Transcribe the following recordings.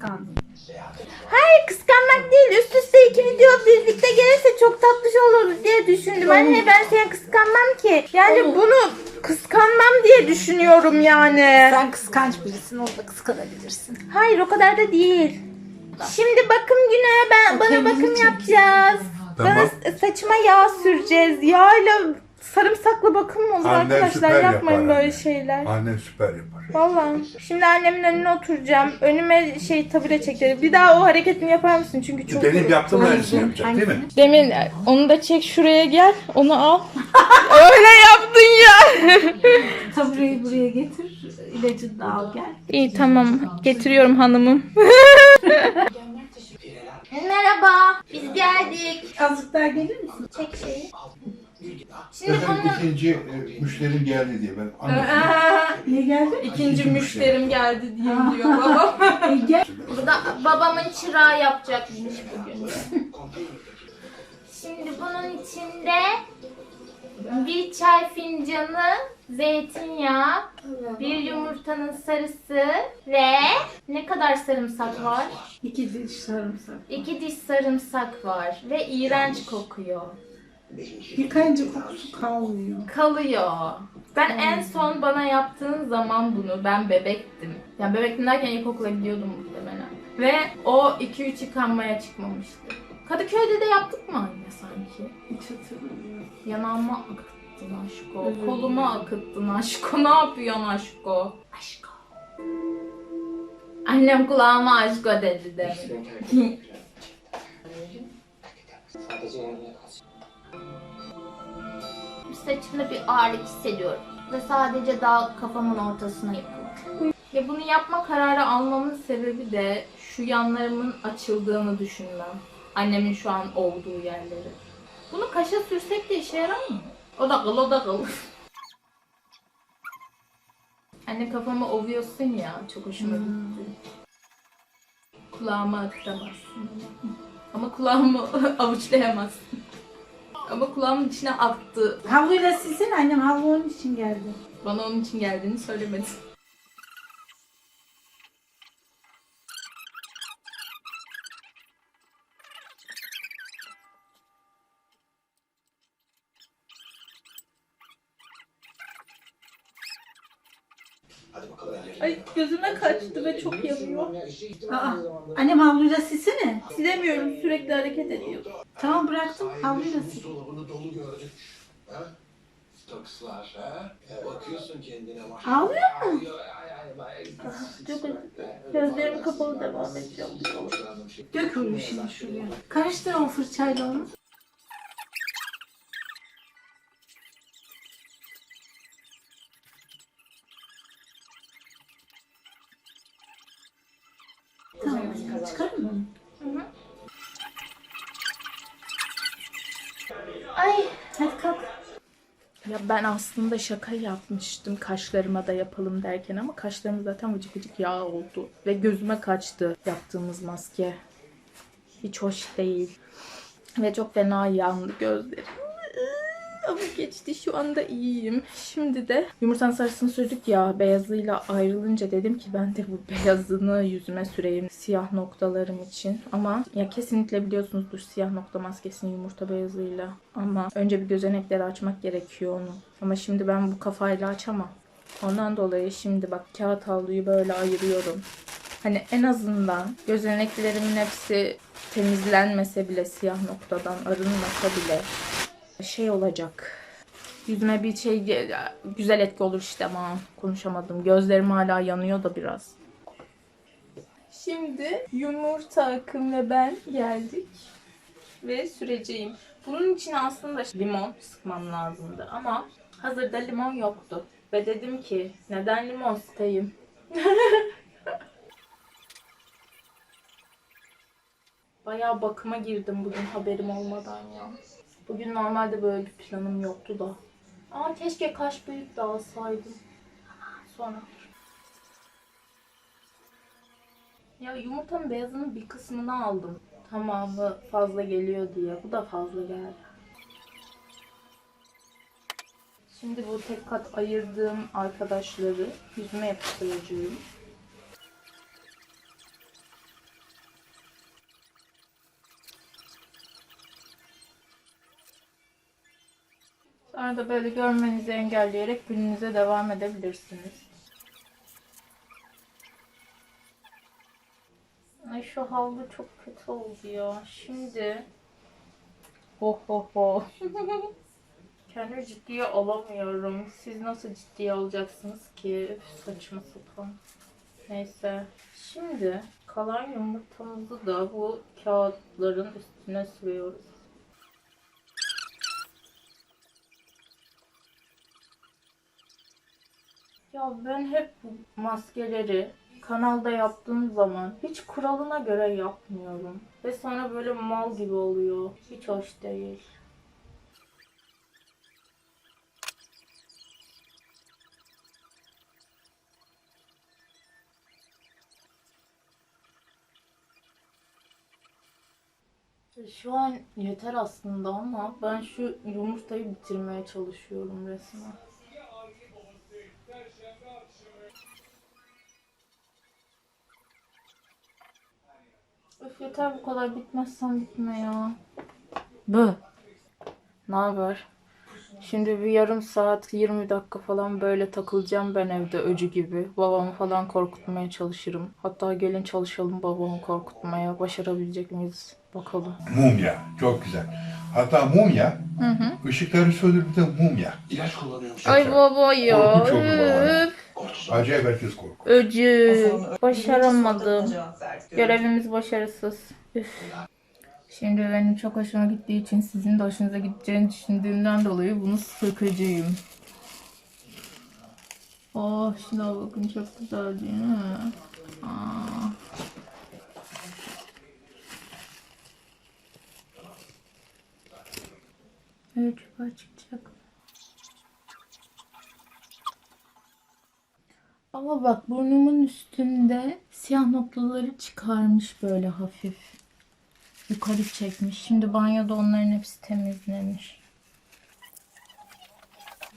kıskandın. Hayır kıskanmak değil. Üst üste iki video birlikte gelirse çok tatlış olur diye düşündüm. Anne ben seni kıskanmam ki. Yani bunu kıskanmam diye düşünüyorum yani. Sen kıskanç birisin, onu da kıskanabilirsin. Hayır o kadar da değil. Şimdi bakım günü ben bana bakım yapacağız. Tamam. Bana saçıma yağ süreceğiz. Yağla sarımsaklı bakım mı olur Annen arkadaşlar? süper Yapmayın yapar böyle anne. şeyler. Annen süper yapar. Vallahi. Şimdi annemin önüne oturacağım. Önüme şey tabure çekleri. Bir daha o hareketini yapar mısın? Çünkü çok Benim yaptığım aynısını yapacak değil mi? Demin onu da çek şuraya gel. Onu al. Öyle yaptın ya. Tabureyi buraya getir, ilacını da al gel. İyi tamam. Getiriyorum hanımım. Merhaba. Biz geldik. Azıcık daha gelir misin? Çek şeyi. Şimdi Efendim bunu ikinci e, müşterim geldi diye ben anladım. Niye geldin? ikinci müşterim geldi diye diyor babam. E, gel. Bu da babamın çırağı yapacakmış bugün. Şimdi bunun içinde bir çay fincanı zeytinyağı, bir yumurtanın sarısı ve ne kadar sarımsak var? İki diş sarımsak. İki diş sarımsak var ve iğrenç kokuyor. Yıkayınca kokusu kalmıyor. Kalıyor. Ben en son bana yaptığın zaman bunu ben bebektim. Yani bebektim derken ilkokula gidiyordum muhtemelen. Ve o 2-3 yıkanmaya çıkmamıştı. Kadıköy'de de yaptık mı anne sanki? Hiç hatırlamıyorum. Yanağıma akıttın aşko. Evet. Koluma akıttın aşko. Ne yapıyorsun aşko? Aşko. Annem kulağıma aşko dedi demin. Saçımda bir ağırlık hissediyorum. Ve sadece daha kafamın ortasına yapıldı. Ve bunu yapma kararı almamın sebebi de şu yanlarımın açıldığını düşünmem. Annemin şu an olduğu yerleri. Bunu kaşa sürsek de işe yarar mı? O da kıl, o da kıl. Anne kafamı ovuyorsun ya, çok hoşuma gitti. Kulağıma akıtamazsın. Ama kulağımı avuçlayamazsın. Ama kulağımın içine attı. Havluyla silsene annem havlu onun için geldi. Bana onun için geldiğini söylemedi. Ay gözüme kaçtı ve çok yanıyor. Aa, annem havluyla silsene. Silemiyorum sürekli hareket ediyor. Tamam bıraktım havluyla sil. Dolabını dolu gördük. Ha? Stokslar ha? Bakıyorsun kendine maşallah. Ağlıyor mu? Acıdı. Gözlerim kapalı devam edeceğim. Dök onu şimdi şuraya. Karıştır o fırçayla onu. Tamam anne, çıkarın mı? Ay. Hadi kalk. Ya ben aslında şaka yapmıştım kaşlarıma da yapalım derken ama kaşlarım zaten vıcık vıcık yağ oldu. Ve gözüme kaçtı yaptığımız maske. Hiç hoş değil. Ve çok fena yandı gözlerim. Ama geçti şu anda iyiyim. Şimdi de yumurtanın sarısını sürdük ya beyazıyla ayrılınca dedim ki ben de bu beyazını yüzüme süreyim siyah noktalarım için. Ama ya kesinlikle biliyorsunuzdur siyah nokta maskesini yumurta beyazıyla. Ama önce bir gözenekleri açmak gerekiyor onu. Ama şimdi ben bu kafayla açamam. Ondan dolayı şimdi bak kağıt havluyu böyle ayırıyorum. Hani en azından gözeneklerimin hepsi temizlenmese bile siyah noktadan arınmasa bile şey olacak. Yüzüme bir şey güzel etki olur işte ama konuşamadım. Gözlerim hala yanıyor da biraz. Şimdi yumurta akım ve ben geldik ve süreceğim. Bunun için aslında limon sıkmam lazımdı ama hazırda limon yoktu. Ve dedim ki neden limon sıkayım? Bayağı bakıma girdim bugün haberim olmadan ya. Bugün normalde böyle bir planım yoktu da. Ama keşke kaş büyük de alsaydım. Sonra. Ya yumurtanın beyazının bir kısmını aldım. Tamamı fazla geliyor diye. Bu da fazla geldi. Şimdi bu tek kat ayırdığım arkadaşları yüzüme yapıştıracağım. Arada böyle görmenizi engelleyerek gününüze devam edebilirsiniz. Ay şu havlu çok kötü oldu ya. Şimdi ho ho ho. Kendimi ciddiye alamıyorum. Siz nasıl ciddiye alacaksınız ki? Üf, saçma sapan. Neyse. Şimdi kalan yumurtamızı da bu kağıtların üstüne sürüyoruz. Ya ben hep maskeleri kanalda yaptığım zaman hiç kuralına göre yapmıyorum. Ve sonra böyle mal gibi oluyor. Hiç hoş değil. Şu an yeter aslında ama ben şu yumurtayı bitirmeye çalışıyorum resmen. Öf yeter bu kadar bitmezsen bitme ya. Bı. Ne haber? Şimdi bir yarım saat 20 dakika falan böyle takılacağım ben evde öcü gibi. Babamı falan korkutmaya çalışırım. Hatta gelin çalışalım babamı korkutmaya. Başarabilecek miyiz? Bakalım. Mumya. Çok güzel. Hatta mumya, Hı hı. ışıkları söndürüp de mumya. İlaç kullanıyormuş. Ay baba ya. Korkunç oldu baba. Üf. Acayip herkes korkuyor. Öcü. Başaramadım. Görevimiz başarısız. Üf. Şimdi benim çok hoşuma gittiği için sizin de hoşunuza gideceğini düşündüğümden dolayı bunu sökeceğim. Oh şuna bakın çok güzel değil mi? Aa. Evet çubuğa çıkacak. Ama bak burnumun üstünde siyah noktaları çıkarmış böyle hafif. Yukarı çekmiş. Şimdi banyoda onların hepsi temizlenir.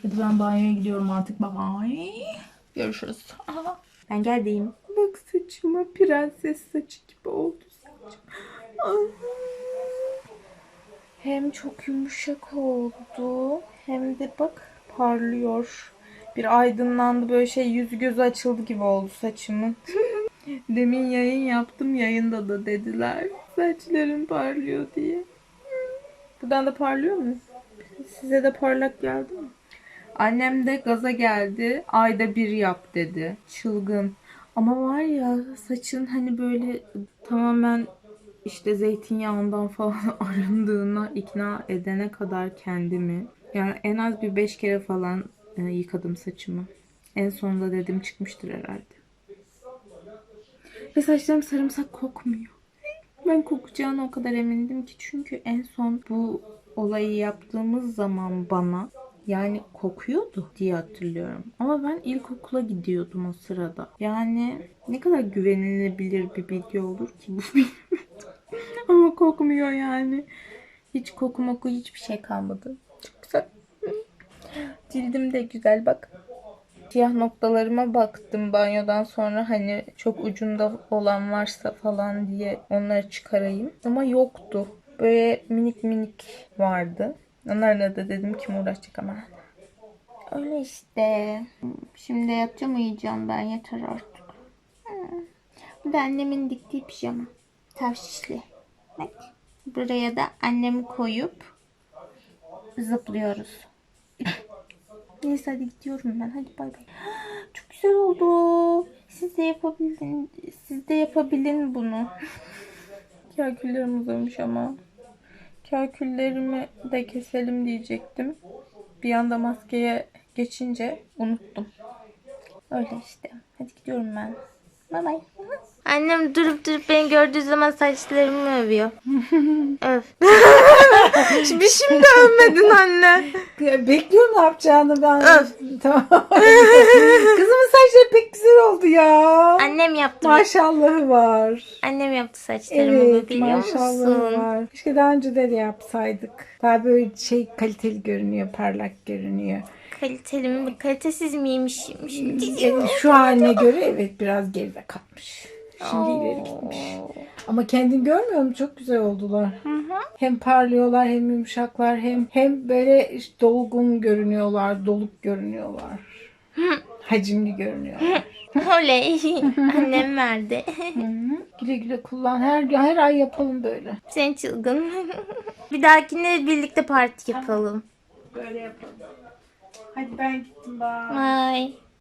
Hadi ben banyoya gidiyorum artık. Bye. Görüşürüz. Aha. Ben geldim. Bak saçıma prenses saçı gibi oldu saçım. Hem çok yumuşak oldu hem de bak parlıyor. Bir aydınlandı böyle şey yüzü gözü açıldı gibi oldu saçımın. Demin yayın yaptım yayında da dediler. Saçların parlıyor diye. Buradan da parlıyor mu? Size de parlak geldi mi? Annem de gaza geldi. Ayda bir yap dedi. Çılgın. Ama var ya saçın hani böyle tamamen işte zeytinyağından falan arındığına ikna edene kadar kendimi yani en az bir beş kere falan e, yıkadım saçımı. En sonunda dedim çıkmıştır herhalde. Ve saçlarım sarımsak kokmuyor. Ben kokacağına o kadar emindim ki çünkü en son bu olayı yaptığımız zaman bana yani kokuyordu diye hatırlıyorum. Ama ben ilkokula gidiyordum o sırada. Yani ne kadar güvenilebilir bir bilgi olur ki bu. Ama kokmuyor yani. Hiç koku moku hiçbir şey kalmadı. Çok güzel. Cildim de güzel bak. Siyah noktalarıma baktım banyodan sonra hani çok ucunda olan varsa falan diye onları çıkarayım. Ama yoktu. Böyle minik minik vardı. Onlarla da dedim kim uğraşacak ama. Öyle işte. Şimdi yatacağım uyuyacağım ben yeter artık. Bu da annemin diktiği pijama. Tavşişli. Bak. Buraya da annemi koyup zıplıyoruz. Neyse hadi gidiyorum ben. Hadi bay bay. Çok güzel oldu. Siz de yapabilin. Siz de yapabilin bunu. Kaküllerim uzamış ama. Kaküllerimi de keselim diyecektim. Bir anda maskeye geçince unuttum. Öyle işte. Hadi gidiyorum ben. Bay bay. Annem durup durup beni gördüğü zaman saçlarımı övüyor. Öv. Bir şimdi övmedin anne. Bekliyorum ne yapacağını ben. Tamam. Kızımın saçları pek güzel oldu ya. Annem yaptı. Maşallahı var. Annem yaptı saçlarımı Evet biliyor maşallahı musun? var. Keşke daha önce de yapsaydık. Daha böyle şey kaliteli görünüyor, parlak görünüyor. Kaliteli mi kalitesiz miymişim? Şimdi Yani şu haline göre evet biraz geride kalmış. Şimdi ileri gitmiş. Ama kendin görmüyor musun? Çok güzel oldular. Hem parlıyorlar hem yumuşaklar hem hem böyle işte dolgun görünüyorlar, doluk görünüyorlar. Hacimli görünüyorlar. Oley. Annem verdi. Güle güle kullan. Her her ay yapalım böyle. Sen çılgın. Bir dahakine birlikte parti yapalım. Böyle yapalım. Hadi ben gittim bak. Bye.